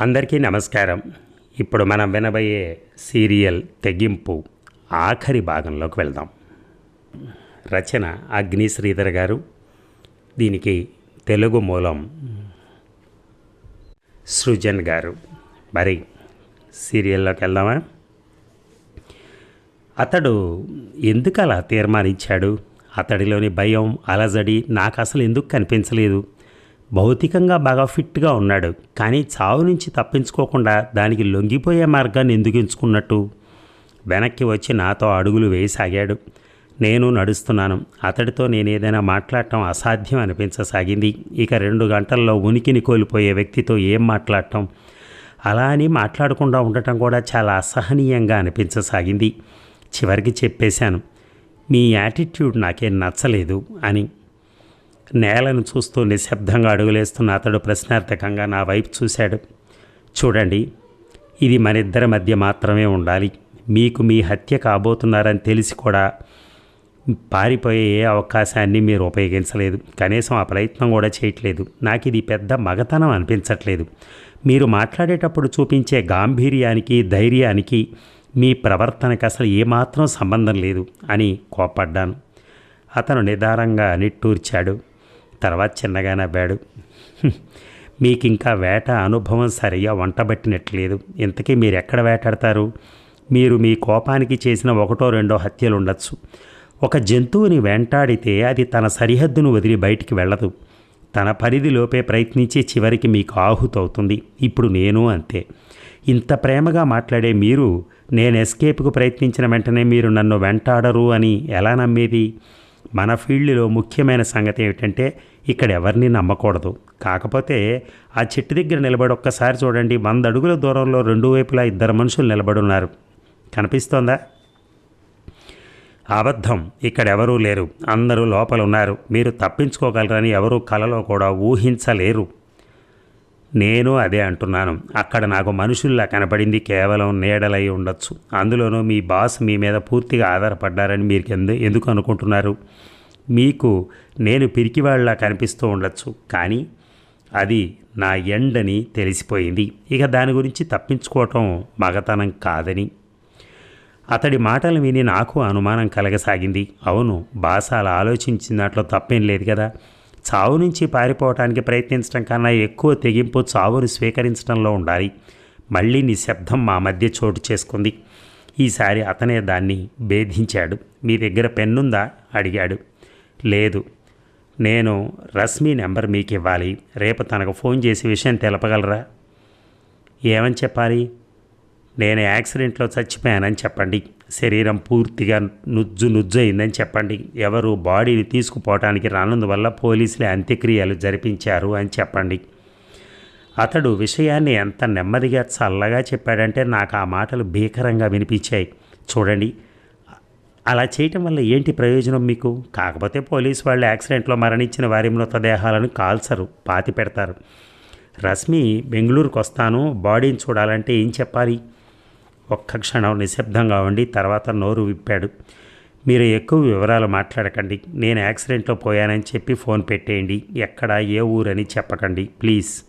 అందరికీ నమస్కారం. ఇప్పుడు మనం వినబోయే సీరియల్ తెగింపు ఆఖరి భాగంలోకి వెళ్దాం. రచన అగ్ని శ్రీధర్ గారు. దీనికి తెలుగు మూలం సృజన్ గారు. మరి సీరియల్లోకి వెళ్దామా? అతడు ఎందుకు అలా తీర్మానించాడు? అతడిలోని భయం అలజడి నాకు అసలు ఎందుకు కనిపించలేదు? భౌతికంగా బాగా ఫిట్గా ఉన్నాడు. కానీ చావు నుంచి తప్పించుకోకుండా దానికి లొంగిపోయే మార్గాన్ని ఎందుకు ఎంచుకున్నట్టు వెనక్కి వచ్చి నాతో అడుగులు వేయసాగాడు. నేను నడుస్తున్నాను. అతడితో నేను ఏదైనా మాట్లాడటం అసాధ్యం అనిపించసాగింది. ఇక రెండు గంటల్లో ఉనికిని కోల్పోయే వ్యక్తితో ఏం మాట్లాడటం? అలా అని మాట్లాడకుండా ఉండటం కూడా చాలా అసహనీయంగా అనిపించసాగింది. చివరికి చెప్పేశాను మీ యాటిట్యూడ్ నాకేం నచ్చలేదు అని. నేలను చూస్తూ నిశ్శబ్దంగా అడుగులేస్తున్న అతడు ప్రశ్నార్థకంగా నా వైపు చూశాడు. చూడండి ఇది మన ఇద్దరి మధ్య మాత్రమే ఉండాలి. మీకు మీ హత్య కాబోతున్నారని తెలిసి కూడా పారిపోయే ఏ అవకాశాన్ని మీరు ఉపయోగించలేదు. కనీసం ఆ ప్రయత్నం కూడా చేయట్లేదు. నాకు ఇది పెద్ద మగతనం అనిపించట్లేదు. మీరు మాట్లాడేటప్పుడు చూపించే గాంభీర్యానికి ధైర్యానికి మీ ప్రవర్తనకు అసలు ఏమాత్రం సంబంధం లేదు అని కోపడ్డాను అతను నిదానంగా నిట్టూర్చాడు. తర్వాత చిన్నగా నవ్వాడు. మీకు ఇంకా వేట అనుభవం సరిగా వంటబట్టినట్లేదు. ఇంతకీ మీరు ఎక్కడ వేటాడతారు? మీరు మీ కోపానికి చేసిన ఒకటో రెండో హత్యలు ఉండొచ్చు ఒక జంతువుని వెంటాడితే అది తన సరిహద్దును వదిలి బయటికి వెళ్ళదు. తన పరిధిలోపే ప్రయత్నించి చివరికి మీకు ఆహుతవుతుంది. ఇప్పుడు నేను అంతే. ఇంత ప్రేమగా మాట్లాడే మీరు నేను ఎస్కేప్కు ప్రయత్నించిన వెంటనే మీరు నన్ను వెంటాడరు అని ఎలా నమ్మేది? మన ఫీల్డ్లో ముఖ్యమైన సంగతి ఏమిటంటే ఇక్కడ ఎవరిని నమ్మకూడదు. కాకపోతే ఆ చెట్టు దగ్గర నిలబడి ఒక్కసారి చూడండి వంద అడుగుల దూరంలో రెండు వైపులా ఇద్దరు మనుషులు నిలబడున్నారు కనిపిస్తోందా? అబద్ధం. ఇక్కడ ఎవరూ లేరు. అందరూ లోపల ఉన్నారు మీరు తప్పించుకోగలరని ఎవరూ కలలో కూడా ఊహించలేరు. నేను అదే అంటున్నాను. అక్కడ నాకు మనుషుల్లా కనపడింది కేవలం నీడలై ఉండొచ్చు. అందులోనూ మీ బాస్ మీ మీద పూర్తిగా ఆధారపడ్డారని మీరు ఎందు ఎందుకు అనుకుంటున్నారు? మీకు నేను పిరికివాళ్ళా కనిపిస్తూ ఉండొచ్చు. కానీ అది నా ఎండని తెలిసిపోయింది. ఇక దాని గురించి తప్పించుకోవటం మగతనం కాదని. అతడి మాటలు విని నాకు అనుమానం కలగసాగింది. అవును బాస అలా ఆలోచించిన దాంట్లో తప్పేం లేదు కదా. చావు నుంచి పారిపోవటానికి ప్రయత్నించడం కన్నా ఎక్కువ తెగింపు చావును స్వీకరించడంలో ఉండాలి. మళ్ళీ నిశ్శబ్దం మా మధ్య చోటు చేసుకుంది. ఈసారి అతనే దాన్ని భేధించాడు మీ దగ్గర పెన్నుందా? అడిగాడు. లేదు. నేను రశ్మి నెంబర్ మీకు ఇవ్వాలి రేపు తనకు ఫోన్ చేసి విషయం తెలపగలరా? ఏమని చెప్పాలి? నేను యాక్సిడెంట్లో చచ్చిపోయానని చెప్పండి. శరీరం పూర్తిగా నుజ్జు నుజ్జు అయిందని చెప్పండి. ఎవరు బాడీని తీసుకుపోవటానికి రానందువల్ల పోలీసులే అంత్యక్రియలు జరిపించారు అని చెప్పండి. అతడు విషయాన్ని ఎంత నెమ్మదిగా చల్లగా చెప్పాడంటే నాకు ఆ మాటలు భీకరంగా వినిపించాయి. చూడండి అలా చేయటం వల్ల ఏంటి ప్రయోజనం మీకు? కాకపోతే పోలీసు వాళ్ళు యాక్సిడెంట్లో మరణించిన వారి మృతదేహాలను కాల్చరు పాతి పెడతారు. రశ్మి బెంగళూరుకు వస్తాను బాడీని చూడాలంటే ఏం చెప్పాలి? ఒక్క క్షణం నిశ్శబ్దంగా ఉండి తర్వాత నోరు విప్పాడు. మీరు ఎక్కువ వివరాలు మాట్లాడకండి. నేను యాక్సిడెంట్లో పోయానని చెప్పి ఫోన్ పెట్టేయండి. ఎక్కడ ఏ ఊరని చెప్పకండి ప్లీజ్.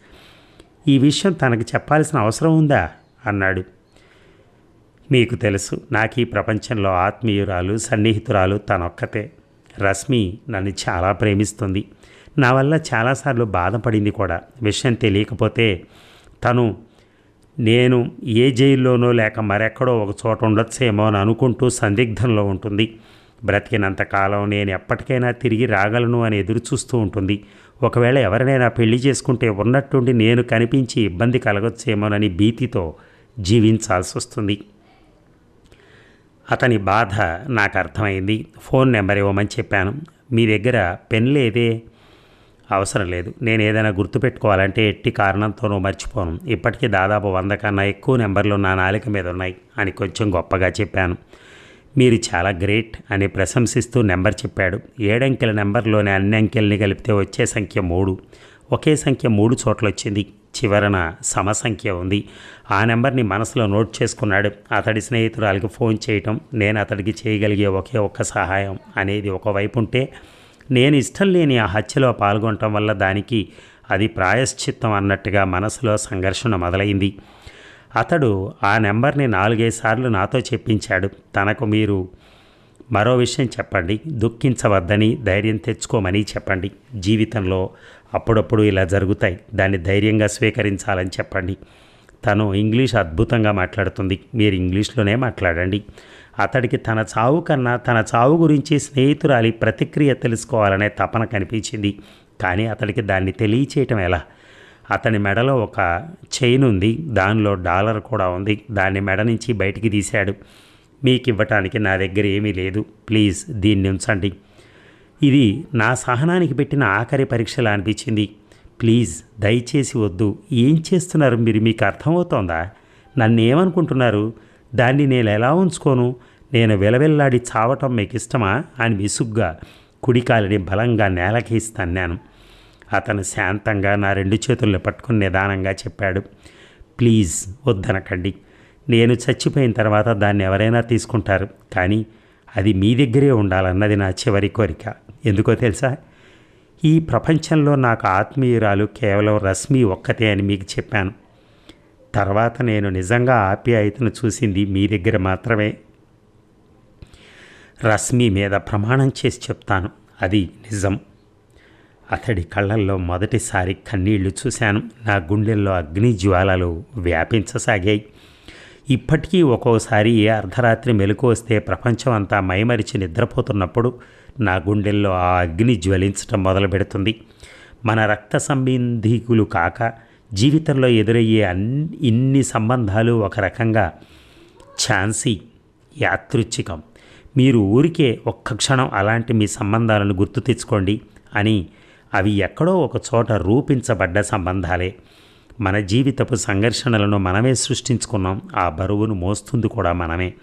ఈ విషయం తనకు చెప్పాల్సిన అవసరం ఉందా? అన్నాడు. మీకు తెలుసు నాకు ఈ ప్రపంచంలో ఆత్మీయురాలు సన్నిహితురాలు తనొక్కతే. రశ్మి నన్ను చాలా ప్రేమిస్తుంది. నా వల్ల చాలాసార్లు బాధపడింది కూడా. విషయం తెలియకపోతే తను నేను ఏ జైల్లోనో లేక మరెక్కడో ఒక చోట ఉండొచ్చేమో అని అనుకుంటూ సందిగ్ధంలో ఉంటుంది. బ్రతికినంతకాలం నేను ఎప్పటికైనా తిరిగి రాగలను అని ఎదురు చూస్తూ ఉంటుంది. ఒకవేళ ఎవరినైనా పెళ్ళి చేసుకుంటే ఉన్నట్టుండి నేను కనిపించి ఇబ్బంది కలగొచ్చేమోనని భీతితో జీవించాల్సి వస్తుంది అతని బాధ నాకు అర్థమైంది ఫోన్ నెంబర్ ఇవ్వమని చెప్పాను. మీ దగ్గర పెన్ లేదే? అవసరం లేదు. నేను ఏదైనా గుర్తుపెట్టుకోవాలంటే ఎట్టి కారణంతోనూ మర్చిపోను. ఇప్పటికీ దాదాపు వంద కన్నా ఎక్కువ నెంబర్లు నా నాలిక మీద ఉన్నాయి అని కొంచెం గొప్పగా చెప్పాను. మీరు చాలా గ్రేట్ అని ప్రశంసిస్తూ నెంబర్ చెప్పాడు. ఏడంకెల నెంబర్లోని అన్ని అంకెల్ని కలిపితే వచ్చే సంఖ్య మూడు. ఒకే సంఖ్య మూడు చోట్ల వచ్చింది చివరన సమసంఖ్య ఉంది. ఆ నెంబర్ని మనసులో నోట్ చేసుకున్నాడు. అతడి స్నేహితురాలికి ఫోన్ చేయటం నేను అతడికి చేయగలిగే ఒకే ఒక్క సహాయం అనేది ఒకవైపు ఉంటే నేను ఇష్టం లేని ఆ హత్యలో పాల్గొనటం వల్ల దానికి అది ప్రాయశ్చిత్తం అన్నట్టుగా మనసులో సంఘర్షణ మొదలైంది. అతడు ఆ నెంబర్ని నాలుగైదు సార్లు నాతో చెప్పించాడు. తనకు మీరు మరో విషయం చెప్పండి. దుఃఖించవద్దని ధైర్యం తెచ్చుకోమని చెప్పండి. జీవితంలో అప్పుడప్పుడు ఇలా జరుగుతాయి. దాన్ని ధైర్యంగా స్వీకరించాలని చెప్పండి. తను ఇంగ్లీష్ అద్భుతంగా మాట్లాడుతుంది. మీరు ఇంగ్లీష్లోనే మాట్లాడండి. అతడికి తన చావు కన్నా తన చావు గురించి స్నేహితురాలి ప్రతిక్రియ తెలుసుకోవాలనే తపన కనిపించింది. కానీ అతడికి దాన్ని తెలియచేయటం ఎలా? అతని మెడలో ఒక చైన్ ఉంది. దానిలో డాలర్ కూడా ఉంది. దాన్ని మెడ నుంచి బయటికి తీశాడు. మీకు ఇవ్వటానికి నా దగ్గర ఏమీ లేదు. ప్లీజ్ దీన్ని ఉంచండి. ఇది నా సహనానికి పెట్టిన ఆఖరి పరీక్షలా అనిపించింది. ప్లీజ్ దయచేసి వద్దు. ఏం చేస్తున్నారు మీరు? మీకు అర్థమవుతోందా? నన్ను ఏమనుకుంటున్నారు దాన్ని నేను ఎలా ఉంచుకోను? నేను వెలవెల్లాడి చావటం మీకు ఇష్టమా అని విసుగ్గా కుడికాలిని బలంగా నేలకేసి తన్నాను అతను శాంతంగా నా రెండు చేతుల్ని పట్టుకుని నిదానంగా చెప్పాడు. ప్లీజ్ వద్దనకండి. నేను చచ్చిపోయిన తర్వాత దాన్ని ఎవరైనా తీసుకుంటారు. కానీ అది మీ దగ్గరే ఉండాలన్నది నా చివరి కోరిక. ఎందుకో తెలుసా? ఈ ప్రపంచంలో నాకు ఆత్మీయురాలు కేవలం రశ్మి ఒక్కతే అని మీకు చెప్పాను. తర్వాత నేను నిజంగా ఆప్యాయతను చూసింది మీ దగ్గర మాత్రమే. రశ్మి మీద ప్రమాణం చేసి చెప్తాను. అది నిజం. అతడి కళ్ళల్లో మొదటిసారి కన్నీళ్ళు చూశాను. నా గుండెల్లో అగ్ని జ్వాలలు వ్యాపించసాగాయి. ఇప్పటికీ ఒక్కోసారి ఏ అర్ధరాత్రి మెలకు వస్తే ప్రపంచం అంతా మైమరిచి నిద్రపోతున్నప్పుడు నా గుండెల్లో ఆ అగ్ని జ్వలించటం మొదలు పెడుతుంది. మన రక్త సంబంధీకులు కాక జీవితంలో ఎదురయ్యే అన్ని ఇన్ని సంబంధాలు ఒక రకంగా ఛాన్సీ యాదృచ్ఛికం. మీరు ఊరికే ఒక్క క్షణం అలాంటి మీ సంబంధాలను గుర్తు తెచ్చుకోండి అని అవి ఎక్కడో ఒక చోట రూపించబడ్డ సంబంధాలే. మన జీవితపు సంఘర్షణలను మనమే సృష్టించుకున్నాం. ఆ బరువును మోస్తుంది కూడా మనమే.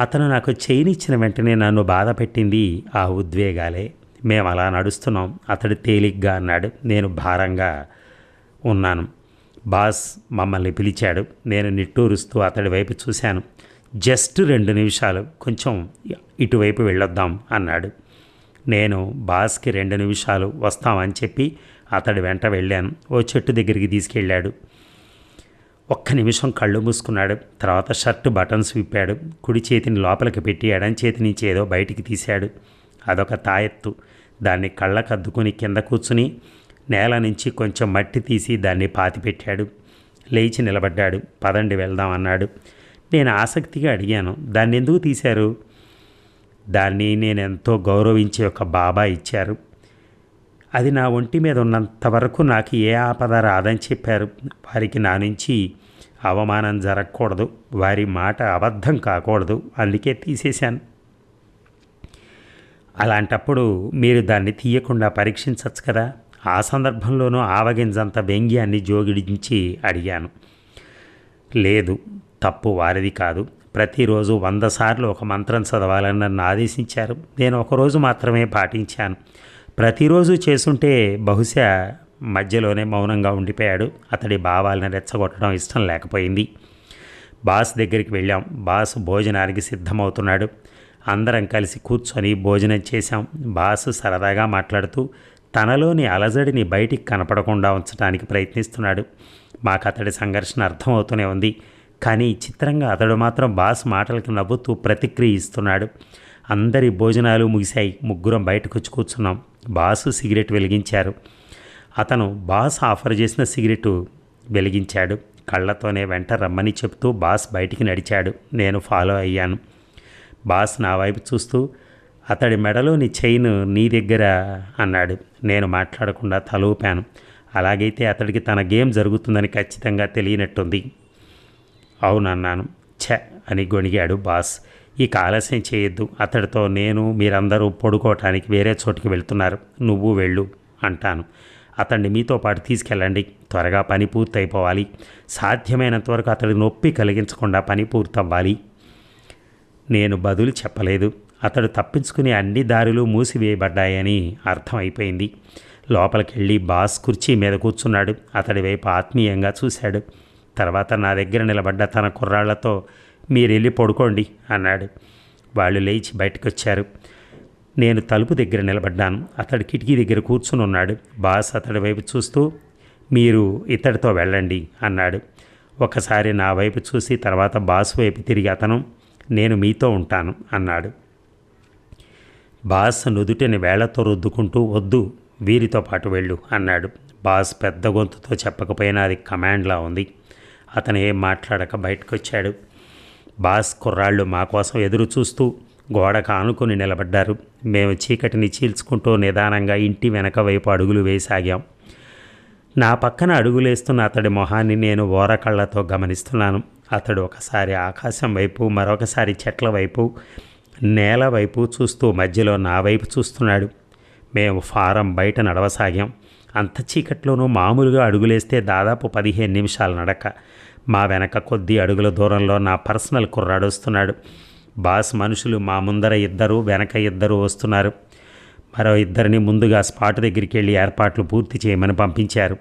అతను నాకు చేయనిచ్చిన వెంటనే నన్ను బాధ పెట్టింది ఆ ఉద్వేగాలే. మేము అలా నడుస్తున్నాం. అతడు తేలిగ్గా అన్నాడు. నేను భారంగా ఉన్నాను. బాస్ మమ్మల్ని పిలిచాడు. నేను నిట్టూరుస్తూ అతడి వైపు చూశాను. జస్ట్ రెండు నిమిషాలు. కొంచెం ఇటువైపు వెళ్ళొద్దాం అన్నాడు. నేను బాస్కి రెండు నిమిషాలు వస్తామని చెప్పి అతడి వెంట వెళ్ళాను. ఓ చెట్టు దగ్గరికి తీసుకెళ్ళాడు. ఒక్క నిమిషం కళ్ళు మూసుకున్నాడు. తర్వాత షర్ట్ బటన్స్ విప్పాడు. కుడి చేతిని లోపలికి పెట్టి ఎడం చేతి నుంచి ఏదో బయటికి తీశాడు. అదొక తాయెత్తు. దాన్ని కళ్ళకద్దుకుని కింద కూర్చుని నేల నుంచి కొంచెం మట్టి తీసి దాన్ని పాతిపెట్టాడు లేచి నిలబడ్డాడు. పదండి వెళ్దాం అన్నాడు. నేను ఆసక్తిగా అడిగాను. దాన్ని ఎందుకు తీశారు? దాన్ని నేను ఎంతో గౌరవించే ఒక బాబా ఇచ్చారు. అది నా ఒంటి మీద ఉన్నంత వరకు నాకు ఏ ఆపద రాదని చెప్పారు. వారికి నా నుంచి అవమానం జరగకూడదు. వారి మాట అబద్ధం కాకూడదు. అందుకే తీసేశాను. అలాంటప్పుడు మీరు దాన్ని తీయకుండా పరీక్షించవచ్చు కదా. ఆ సందర్భంలోనూ ఆవగింజంత వ్యంగ్యాన్ని జోగిడించి అడిగాను. లేదు తప్పు వారిది కాదు. ప్రతిరోజు వంద సార్లు ఒక మంత్రం చదవాలని నన్ను ఆదేశించారు. నేను ఒకరోజు మాత్రమే పాటించాను. ప్రతిరోజు చేసుంటే బహుశా మధ్యలోనే మౌనంగా ఉండిపోయాడు. అతడి భావాలను రెచ్చగొట్టడం ఇష్టం లేకపోయింది. బాస్ దగ్గరికి వెళ్ళాం. బాస్ భోజనానికి సిద్ధమవుతున్నాడు. అందరం కలిసి కూర్చొని భోజనం చేశాం. బాస్ సరదాగా మాట్లాడుతూ తనలోని అలజడిని బయటికి కనపడకుండా ఉంచడానికి ప్రయత్నిస్తున్నాడు. మాకు అతడి సంఘర్షణ అర్థమవుతూనే ఉంది. కానీ చిత్రంగా అతడు మాత్రం బాస్ మాటలకు నవ్వుతూ ప్రతిక్రియ ఇస్తున్నాడు. అందరి భోజనాలు ముగిశాయి. ముగ్గురం బయటకు వచ్చి కూర్చున్నాం. బాసు సిగరెట్ వెలిగించారు. అతను బాస్ ఆఫర్ చేసిన సిగరెట్ వెలిగించాడు. కళ్ళతోనే వెంట రమ్మని చెప్తూ బాస్ బయటికి నడిచాడు. నేను ఫాలో అయ్యాను. బాస్ నా వైపు చూస్తూ అతడి మెడలోని చైన్ నీ దగ్గర అన్నాడు. నేను మాట్లాడకుండా తలూపాను. అలాగైతే అతడికి తన గేమ్ జరుగుతుందని ఖచ్చితంగా తెలియనట్టుంది. అవునన్నాను. ఛ! అని గొణిగాడు బాస్. ఇక ఆలస్యం చేయొద్దు. అతడితో నేను మీరందరూ పడుకోవటానికి వేరే చోటుకి వెళ్తున్నారు. నువ్వు వెళ్ళు అంటాను. అతన్ని మీతో పాటు తీసుకెళ్ళండి. త్వరగా పని పూర్తయిపోవాలి. సాధ్యమైనంత వరకు అతడి నొప్పి కలిగించకుండా పని పూర్తవ్వాలి. నేను బదులు చెప్పలేదు. అతడు తప్పించుకునే అన్ని దారులు మూసివేయబడ్డాయని అర్థమైపోయింది. లోపలికెళ్ళి బాస్ కుర్చీ మీద కూర్చున్నాడు. అతడి వైపు ఆత్మీయంగా చూశాడు. తర్వాత నా దగ్గర నిలబడ్డ తన కుర్రాళ్ళతో మీరు వెళ్ళి పడుకోండి అన్నాడు. వాళ్ళు లేచి బయటకు వచ్చారు నేను తలుపు దగ్గర నిలబడ్డాను. అతడు కిటికీ దగ్గర కూర్చుని ఉన్నాడు. బాస్ అతడి వైపు చూస్తూ మీరు ఇతడితో వెళ్ళండి అన్నాడు. ఒకసారి నా వైపు చూసి తర్వాత బాస్ వైపు తిరిగి అతను నేను మీతో ఉంటాను అన్నాడు. బాస్ నుదుటిని వేళ్ళతో రుద్దుకుంటూ వద్దు వీరితో పాటు వెళ్ళు అన్నాడు. బాస్ పెద్ద గొంతుతో చెప్పకపోయినా అది కమాండ్లా ఉంది. అతను ఏం మాట్లాడక బయటకు వచ్చాడు బాస్ కుర్రాళ్ళు మా కోసం ఎదురు చూస్తూ గోడకు ఆనుకుని నిలబడ్డారు. మేము చీకటిని చీల్చుకుంటూ నిదానంగా ఇంటి వెనక వైపు అడుగులు వేసాగాం. నా పక్కన అడుగులేస్తున్న అతడి మొహాన్ని నేను ఓరకళ్ళతో గమనిస్తున్నాను. అతడు ఒకసారి ఆకాశం వైపు మరొకసారి చెట్ల వైపు నేల వైపు చూస్తూ మధ్యలో నా వైపు చూస్తున్నాడు. మేము ఫారం బయట నడవసాగాం. అంత చీకట్లోనూ మామూలుగా అడుగులేస్తే దాదాపు పదిహేను నిమిషాల నడక. మా వెనక కొద్ది అడుగుల దూరంలో నా పర్సనల్ కుర్రాడు వస్తున్నాడు. బాస్ మనుషులు మా ముందర ఇద్దరు వెనక ఇద్దరు వస్తున్నారు. మరో ఇద్దరిని ముందుగా స్పాట్ దగ్గరికి వెళ్ళి ఏర్పాట్లు పూర్తి చేయమని పంపించారు.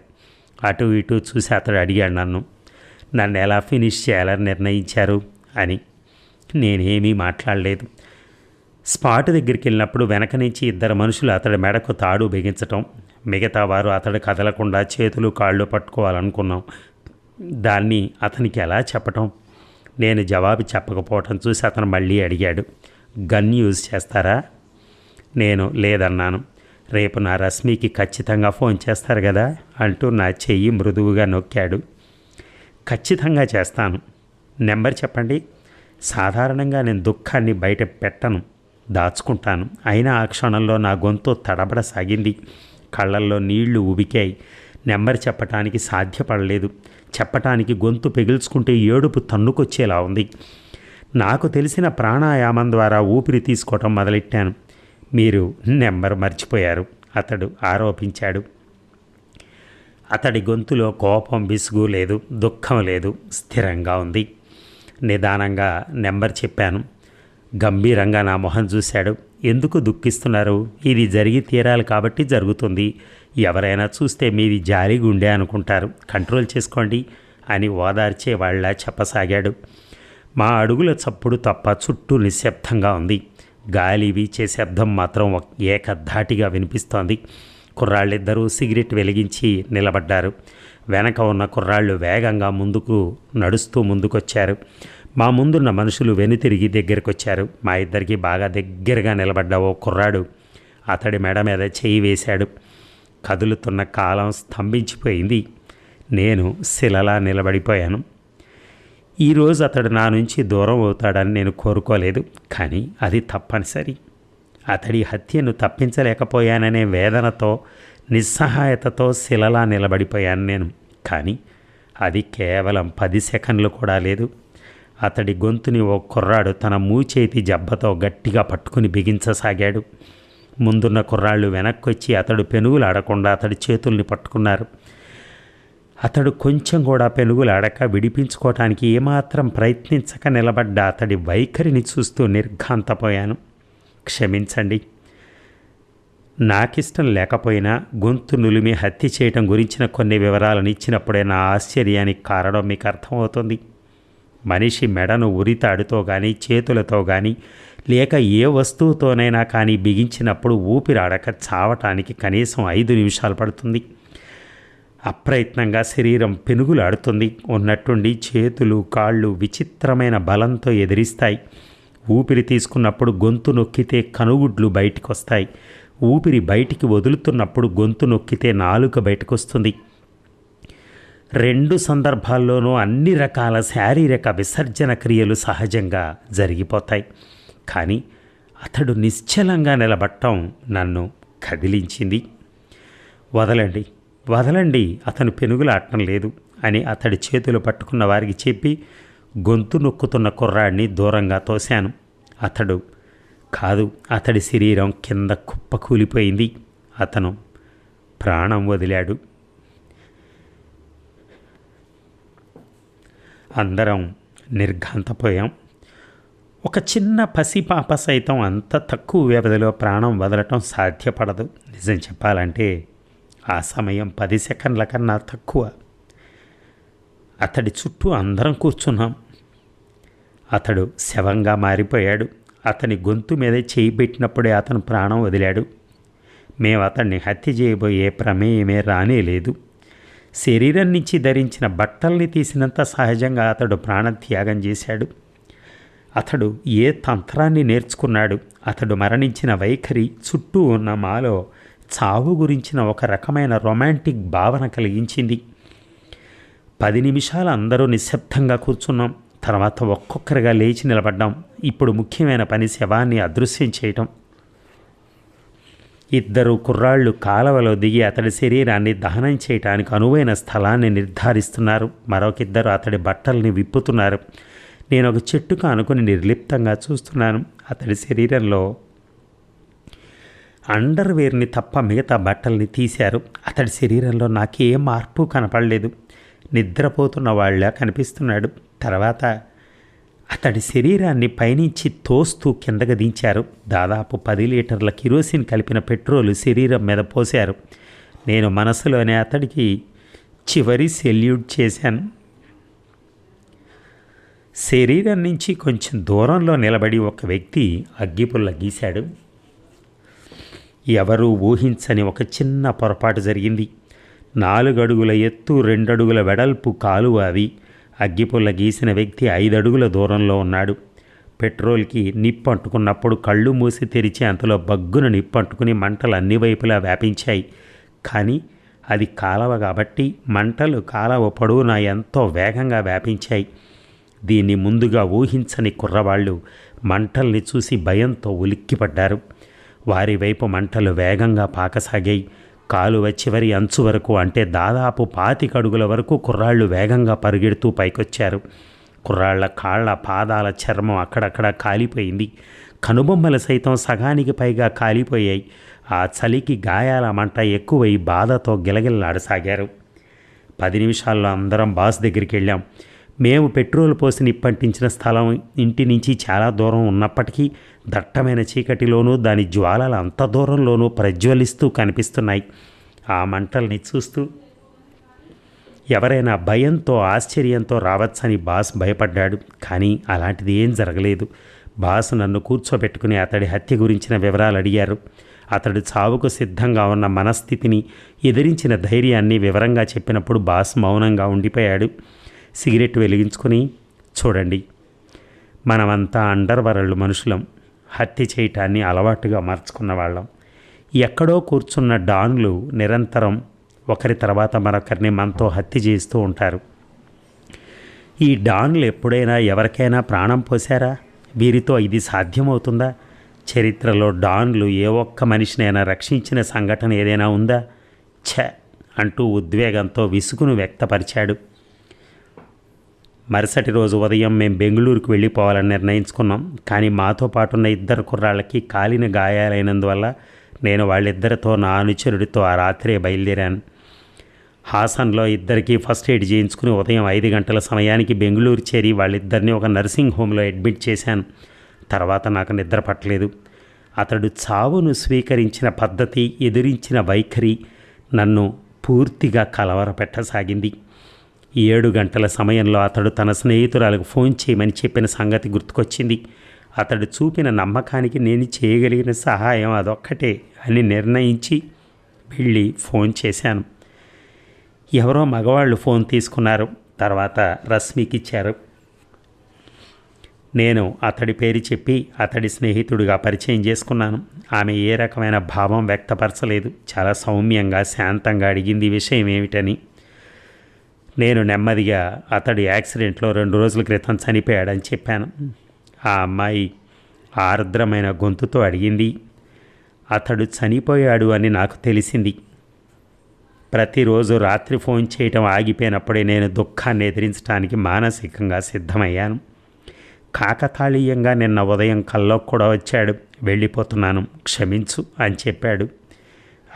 అటు ఇటు చూసి అతడు అడిగాడు నన్ను నన్ను ఎలా ఫినిష్ చేయాలని నిర్ణయించారు? అని. నేనేమీ మాట్లాడలేదు. స్పాట్ దగ్గరికి వెళ్ళినప్పుడు వెనక నుంచి ఇద్దరు మనుషులు అతడి మెడకు తాడు బిగించటం మిగతా వారు అతడు కదలకుండా చేతులు కాళ్ళు పట్టుకోవాలనుకున్నాం. దాన్ని అతనికి ఎలా చెప్పటం? నేను జవాబు చెప్పకపోవటం చూసి అతను మళ్ళీ అడిగాడు. గన్ యూజ్ చేస్తారా? నేను లేదన్నాను. రేపు నా రశ్మికి ఖచ్చితంగా ఫోన్ చేస్తారు కదా? అంటూ నా చెయ్యి మృదువుగా నొక్కాడు. ఖచ్చితంగా చేస్తాను. నెంబర్ చెప్పండి. సాధారణంగా నేను దుఃఖాన్ని బయట పెట్టను. దాచుకుంటాను. అయినా ఆ క్షణంలో నా గొంతు తడబడసాగింది. కళ్ళల్లో నీళ్ళు ఉబికాయి. నెంబర్ చెప్పటానికి సాధ్యపడలేదు. చెప్పటానికి గొంతు పెగిల్చుకుంటే ఏడుపు తన్నుకొచ్చేలా ఉంది. నాకు తెలిసిన ప్రాణాయామం ద్వారా ఊపిరి తీసుకోవటం మొదలెట్టాను. మీరు నెంబర్ మర్చిపోయారు అతడు ఆరోపించాడు. అతడి గొంతులో కోపం విసుగు లేదు దుఃఖం లేదు స్థిరంగా ఉంది. నిదానంగా నెంబర్ చెప్పాను. గంభీరంగా నా మొహం చూశాడు. ఎందుకు దుఃఖిస్తున్నారు? ఇది జరిగి తీరాలి కాబట్టి జరుగుతుంది. ఎవరైనా చూస్తే మీది జాలి గుండె అనుకుంటారు. కంట్రోల్ చేసుకోండి అని ఓదార్చే వాళ్ళ చెప్పసాగాడు. మా అడుగుల చప్పుడు తప్ప చుట్టూ నిశ్శబ్దంగా ఉంది. గాలి వీచే శబ్దం మాత్రం ఏకధాటిగా వినిపిస్తోంది. కుర్రాళ్ళిద్దరూ సిగరెట్ వెలిగించి నిలబడ్డారు. వెనక ఉన్న కుర్రాళ్ళు వేగంగా ముందుకు నడుస్తూ ముందుకొచ్చారు. మా ముందున్న మనుషులు వెనుతిరిగి దగ్గరకొచ్చారు. మా ఇద్దరికి బాగా దగ్గరగా నిలబడ్డ ఓ కుర్రాడు అతడి మెడ మీద చేయి వేశాడు. కదులుతున్న కాలం స్తంభించిపోయింది. నేను శిలలా నిలబడిపోయాను. ఈరోజు అతడు నా నుంచి దూరం అవుతాడని నేను కోరుకోలేదు కానీ అది తప్పనిసరి. అతడి హత్యను తప్పించలేకపోయాననే వేదనతో నిస్సహాయతతో శిలలా నిలబడిపోయాను నేను. కానీ అది కేవలం పది సెకండ్లు కూడా లేదు. అతడి గొంతుని ఓ కుర్రాడు తన మూచేతి జబ్బతో గట్టిగా పట్టుకుని బిగించసాగాడు. ముందున్న కుర్రాళ్ళు వెనక్కొచ్చి అతడు పెనుగులు ఆడకుండా అతడి చేతుల్ని పట్టుకున్నారు. అతడు కొంచెం కూడా పెనుగులాడక విడిపించుకోవటానికి ఏమాత్రం ప్రయత్నించక నిలబడ్డ అతడి వైఖరిని చూస్తూ నిర్ఘాంతపోయాను. క్షమించండి. నాకిష్టం లేకపోయినా గొంతు నులిమి హత్య చేయటం గురించిన కొన్ని వివరాలను ఇచ్చినప్పుడే నా ఆశ్చర్యానికి కారణం మీకు అర్థమవుతుంది. మనిషి మెడను ఉరితాడుతో కానీ చేతులతో కానీ లేక ఏ వస్తువుతోనైనా కానీ బిగించినప్పుడు ఊపిరాడక చావటానికి కనీసం ఐదు నిమిషాలు పడుతుంది. అప్రయత్నంగా శరీరం పెనుగులాడుతుంది. ఉన్నట్టుండి చేతులు కాళ్ళు విచిత్రమైన బలంతో ఎదిరిస్తాయి. ఊపిరి తీసుకున్నప్పుడు గొంతు నొక్కితే కనుగుడ్లు బయటికి వస్తాయి ఊపిరి బయటికి వదులుతున్నప్పుడు గొంతు నొక్కితే నాలుక బయటకు వస్తుంది రెండు సందర్భాల్లోనూ అన్ని రకాల శారీరక విసర్జన క్రియలు సహజంగా జరిగిపోతాయి. కానీ అతడు నిశ్చలంగా నిలబట్టం నన్ను కదిలించింది. వదలండి వదలండి అతను పెనుగులాటం లేదు అని అతడి చేతులు పట్టుకున్న వారికి చెప్పి గొంతు నొక్కుతున్న కుర్రాడిని దూరంగా తోశాను. అతడు కాదు అతడి శరీరం కింద కుప్ప కూలిపోయింది. అతను ప్రాణం వదిలాడు. అందరం నిర్ఘాంతపోయాం. ఒక చిన్న పసిపాప సైతం అంత తక్కువ వ్యవధిలో ప్రాణం వదలటం సాధ్యపడదు. నిజం చెప్పాలంటే ఆ సమయం పది సెకండ్ల కన్నా తక్కువ. అతడి చుట్టూ అందరం కూర్చున్నాం. అతడు శవంగా మారిపోయాడు. అతని గొంతు మీద చేయి పెట్టినప్పుడే అతను ప్రాణం వదిలాడు. మేము అతన్ని హత్య చేయబోయే ప్రమేయమే రానే లేదు. శరీరం నుంచి ధరించిన బట్టల్ని తీసినంత సహజంగా అతడు ప్రాణత్యాగం చేశాడు. అతడు ఏ తంత్రాన్ని నేర్చుకున్నాడు? అతడు మరణించిన వైఖరి చుట్టూ ఉన్న మాలో చావు గురించిన ఒక రకమైన రొమాంటిక్ భావన కలిగించింది. పది నిమిషాలు అందరూ నిశ్శబ్దంగా కూర్చున్నాం. తర్వాత ఒక్కొక్కరిగా లేచి నిలబడ్డాం. ఇప్పుడు ముఖ్యమైన పని శవాన్ని అదృశ్యం చేయటం. ఇద్దరు కుర్రాళ్ళు కాలవలో దిగి అతడి శరీరాన్ని దహనం చేయటానికి అనువైన స్థలాన్ని నిర్ధారిస్తున్నారు. మరొకిద్దరు అతడి బట్టల్ని విప్పుతున్నారు. నేను ఒక చెట్టుకు అనుకుని నిర్లిప్తంగా చూస్తున్నాను. అతడి శరీరంలో అండర్వేర్ని తప్ప మిగతా బట్టల్ని తీశారు. అతడి శరీరంలో నాకే మార్పు కనపడలేదు. నిద్రపోతున్న వాళ్ళ కనిపిస్తున్నాడు. తర్వాత అతడి శరీరాన్ని పైనుంచి తోస్తూ కిందకు దించారు. దాదాపు పది లీటర్ల కిరోసిన్ కలిపిన పెట్రోలు శరీరం మీద పోశారు. నేను మనసులోనే అతడికి చివరి సెల్యూట్ చేశాను. శరీరం నుంచి కొంచెం దూరంలో నిలబడి ఒక వ్యక్తి అగ్గిపుల్ల గీశాడు. ఎవరూ ఊహించని ఒక చిన్న పొరపాటు జరిగింది. నాలుగడుగుల ఎత్తు రెండడుగుల వెడల్పు కాలువ అవి. అగ్గిపుల్ల గీసిన వ్యక్తి ఐదడుగుల దూరంలో ఉన్నాడు. పెట్రోల్కి నిప్పు అంటుకున్నప్పుడు కళ్ళు మూసి తెరిచి అంతలో బగ్గున నిప్పు అంటుకుని మంటలు అన్ని వైపులా వ్యాపించాయి. కానీ అది కాలవ కాబట్టి మంటలు కాలవ పొడవునా ఎంతో వేగంగా వ్యాపించాయి. దీన్ని ముందుగా ఊహించని కుర్రవాళ్ళు మంటల్ని చూసి భయంతో ఉలిక్కిపడ్డారు. వారి వైపు మంటలు వేగంగా పాకసాగాయి. కాలువ చివరి అంచు వరకు అంటే దాదాపు పాతికడుగుల వరకు కుర్రాళ్ళు వేగంగా పరిగెడుతూ పైకొచ్చారు. కుర్రాళ్ళ కాళ్ళ పాదాల చర్మం అక్కడక్కడ కాలిపోయింది. కనుబొమ్మలు సైతం సగానికి పైగా కాలిపోయాయి. ఆ చలికి గాయాల మంట ఎక్కువై బాధతో గిలగిల్లాడసాగారు. పది నిమిషాల్లో అందరం బాస్ దగ్గరికి వెళ్ళాం మేము పెట్రోల్ పోసి నిప్పంటించిన స్థలం ఇంటి నుంచి చాలా దూరం ఉన్నప్పటికీ దట్టమైన చీకటిలోనూ దాని జ్వాలలు అంత దూరంలోనూ ప్రజ్వలిస్తూ కనిపిస్తున్నాయి. ఆ మంటల్ని చూస్తూ ఎవరైనా భయంతో ఆశ్చర్యంతో రావచ్చని బాస్ భయపడ్డాడు. కానీ అలాంటిది ఏం జరగలేదు. బాస్ నన్ను కూర్చోబెట్టుకుని అతడి హత్య గురించిన వివరాలు అడిగారు. అతడు చావుకు సిద్ధంగా ఉన్న మనస్థితిని ఎదిరించిన ధైర్యాన్ని వివరంగా చెప్పినప్పుడు బాస్ మౌనంగా ఉండిపోయాడు. సిగరెట్ వెలిగించుకొని చూడండి. మనమంతా అండర్ వరల్డ్ మనుషులం. హత్య చేయటాన్ని అలవాటుగా మార్చుకున్న వాళ్ళం. ఎక్కడో కూర్చున్న డాన్లు నిరంతరం ఒకరి తర్వాత మరొకరిని మనతో హత్య చేస్తూ ఉంటారు. ఈ డాన్లు ఎప్పుడైనా ఎవరికైనా ప్రాణం పోశారా? వీరితో ఇది సాధ్యమవుతుందా? చరిత్రలో డాన్లు ఏ ఒక్క మనిషినైనా రక్షించిన సంఘటన ఏదైనా ఉందా? ఛ! అంటూ ఉద్వేగంతో విసుగును వ్యక్తపరిచాడు. మరుసటి రోజు ఉదయం మేము బెంగళూరుకు వెళ్ళిపోవాలని నిర్ణయించుకున్నాం. కానీ మాతో పాటున్న ఇద్దరు కుర్రాళ్ళకి కాలిన గాయాలైనందువల్ల నేను వాళ్ళిద్దరితో నా అనుచరుడితో ఆ రాత్రే బయలుదేరాను. హాసన్లో ఇద్దరికి ఫస్ట్ ఎయిడ్ చేయించుకుని ఉదయం ఐదు గంటల సమయానికి బెంగళూరు చేరి వాళ్ళిద్దరిని ఒక నర్సింగ్ హోమ్లో అడ్మిట్ చేశాను. తర్వాత నాకు నిద్ర పట్టలేదు. అతడు చావును స్వీకరించిన పద్ధతి ఎదిరించిన వైఖరి నన్ను పూర్తిగా కలవరపెట్టసాగింది. ఏడు గంటల సమయంలో అతడు తన స్నేహితురాలకు ఫోన్ చేయమని చెప్పిన సంగతి గుర్తుకొచ్చింది. అతడు చూపిన నమ్మకానికి నేను చేయగలిగిన సహాయం అదొక్కటే అని నిర్ణయించి వెళ్ళి ఫోన్ చేశాను. ఎవరో మగవాళ్ళు ఫోన్ తీసుకున్నారు. తర్వాత రశ్మికి ఇచ్చారు నేను అతడి పేరు చెప్పి అతడి స్నేహితుడిగా పరిచయం చేసుకున్నాను. ఆమె ఏ రకమైన భావం వ్యక్తపరచలేదు. చాలా సౌమ్యంగా శాంతంగా అడిగింది విషయం ఏమిటని. నేను నెమ్మదిగా అతడు యాక్సిడెంట్లో రెండు రోజుల క్రితం చనిపోయాడని చెప్పాను. ఆ అమ్మాయి ఆర్ద్రమైన గొంతుతో అడిగింది అతడు చనిపోయాడు అని నాకు తెలిసింది. ప్రతిరోజు రాత్రి ఫోన్ చేయటం ఆగిపోయినప్పుడే నేను దుఃఖాన్ని ఎదిరించడానికి మానసికంగా సిద్ధమయ్యాను. కాకతాళీయంగా నిన్న ఉదయం కల్లో కూడా వచ్చాడు. వెళ్ళిపోతున్నాను క్షమించు అని చెప్పాడు.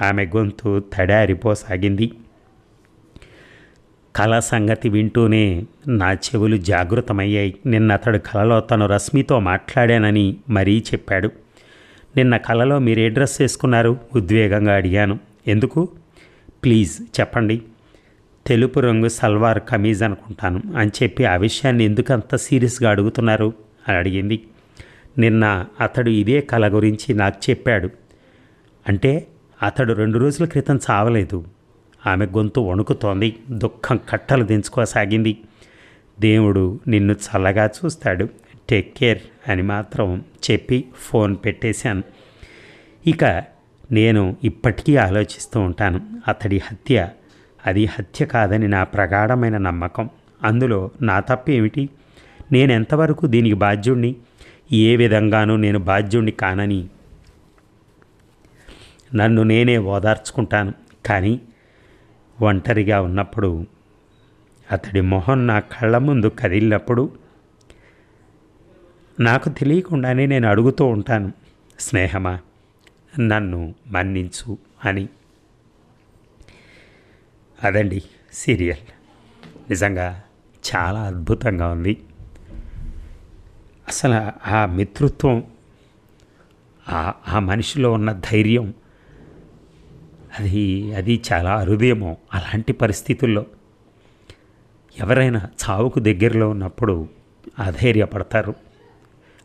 ఆమె గొంతు తడారిపోసాగింది. కళ సంగతి వింటూనే నా చెవులు జాగృతమయ్యాయి. నిన్న అతడు కలలో తను రశ్మితో మాట్లాడానని మరీ చెప్పాడు. నిన్న కలలో మీరే డ్రెస్ వేసుకున్నారు? ఉద్వేగంగా అడిగాను. ఎందుకు? ప్లీజ్ చెప్పండి. తెలుపు రంగు సల్వార్ కమీజ్ అనుకుంటాను. అని చెప్పి ఆ విషయాన్ని ఎందుకు అంత సీరియస్గా అడుగుతున్నారు? అని అడిగింది. నిన్న అతడు ఇదే కళ గురించి నాకు చెప్పాడు. అంటే అతడు రెండు రోజుల క్రితం చావలేదు. ఆమె గొంతు వణుకుతోంది. దుఃఖం కట్టలు దించుకోసాగింది. దేవుడు నిన్ను చల్లగా చూస్తాడు. టేక్ కేర్ అని మాత్రం చెప్పి ఫోన్ పెట్టేశాను. ఇక నేను ఇప్పటికీ ఆలోచిస్తూ ఉంటాను. అతడి హత్య అది హత్య కాదని నా ప్రగాఢమైన నమ్మకం. అందులో నా తప్పేమిటి? నేను ఎంతవరకు దీనికి బాధ్యుణ్ణి? ఏ విధంగానూ నేను బాధ్యుణ్ణి కానని నన్ను నేనే ఓదార్చుకుంటాను. కానీ ఒంటరిగా ఉన్నప్పుడు అతడి మొహం నా కళ్ళ ముందు కదిలినప్పుడు నాకు తెలియకుండానే నేను అడుగుతూ ఉంటాను స్నేహమా నన్ను మన్నించు అని. అదండి సీరియల్. నిజంగా చాలా అద్భుతంగా ఉంది. అసలు ఆ మిత్రుత్వం ఆ- ఆ మనిషిలో ఉన్న ధైర్యం అది అది చాలా అరుదేమో అలాంటి పరిస్థితుల్లో ఎవరైనా చావుకు దగ్గరలో ఉన్నప్పుడు అధైర్యపడతారు.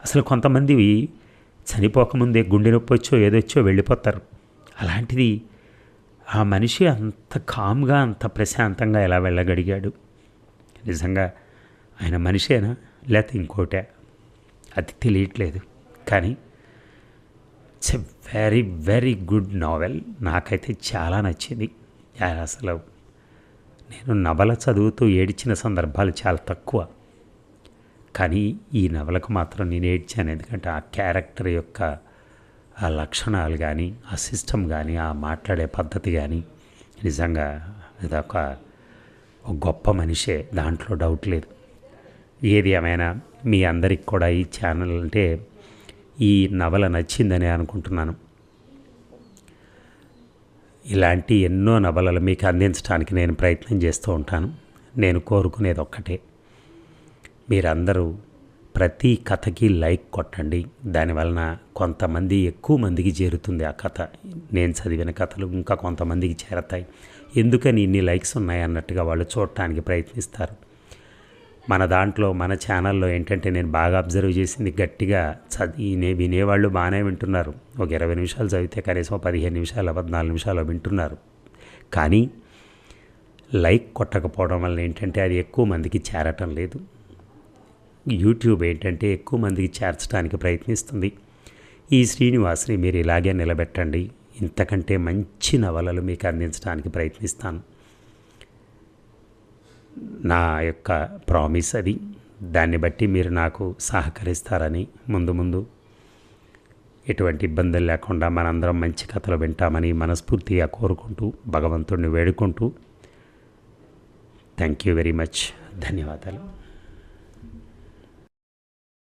అసలు కొంతమంది చనిపోకముందే గుండె నొప్పి వచ్చో ఏదొచ్చో వెళ్ళిపోతారు. అలాంటిది ఆ మనిషి అంత కామ్గా అంత ప్రశాంతంగా ఎలా వెళ్ళగడిగాడు? నిజంగా ఆయన మనిషేనా? లేకపోతే ఇంకోటే? అది తెలియట్లేదు. కానీ it's a very very good novel నాకైతే చాలా నచ్చింది. అసలు నేను నవల చదువుతూ ఏడ్చిన సందర్భాలు చాలా తక్కువ. కానీ ఈ నవలకు మాత్రం నేను ఏడ్చాను. ఎందుకంటే ఆ క్యారెక్టర్ యొక్క ఆ లక్షణాలు కానీ ఆ సిస్టమ్ కానీ ఆ మాట్లాడే పద్ధతి కానీ నిజంగా ఇదొక ఒక గొప్ప మనిషే. దాంట్లో డౌట్ లేదు. ఏది ఏమైనా మీ అందరికి కూడా ఈ ఛానల్ అంటే ఈ నవల నచ్చిందని అనుకుంటున్నాను. ఇలాంటి ఎన్నో నవలలు మీకు అందించడానికి నేను ప్రయత్నం చేస్తూ ఉంటాను. నేను కోరుకునేది ఒక్కటే. మీరందరూ ప్రతి కథకి లైక్ కొట్టండి. దానివలన కొంతమంది ఎక్కువ మందికి చేరుతుంది ఆ కథ. నేను చదివిన కథలు ఇంకా కొంతమందికి చేరతాయి. ఎందుకని ఇన్ని లైక్స్ ఉన్నాయి అన్నట్టుగా వాళ్ళు చూడటానికి ప్రయత్నిస్తారు. మన దాంట్లో మన ఛానల్లో ఏంటంటే నేను బాగా అబ్జర్వ్ చేసింది గట్టిగా చదివి వినేవాళ్ళు బాగానే వింటున్నారు. ఒక ఇరవై నిమిషాలు చదివితే కనీసం పదిహేను నిమిషాలు పద్నాలుగు నిమిషాలు వింటున్నారు. కానీ లైక్ కొట్టకపోవడం వల్ల ఏంటంటే అది ఎక్కువ మందికి చేరటం లేదు. యూట్యూబ్ ఏంటంటే ఎక్కువ మందికి చేర్చడానికి ప్రయత్నిస్తుంది. ఈ శ్రీనివాస్ని మీరు ఇలాగే నిలబెట్టండి. ఇంతకంటే మంచి నవలలు మీకు అందించడానికి ప్రయత్నిస్తాను. నా యొక్క ప్రామిస్ అది. దాన్ని బట్టి మీరు నాకు సహకరిస్తారని ముందు ముందు. ఎటువంటి ఇబ్బందులు లేకుండా మనందరం మంచి కథలు వింటామని మనస్ఫూర్తిగా కోరుకుంటూ భగవంతుడిని వేడుకుంటూ. థ్యాంక్ యూ వెరీ మచ్ ధన్యవాదాలు.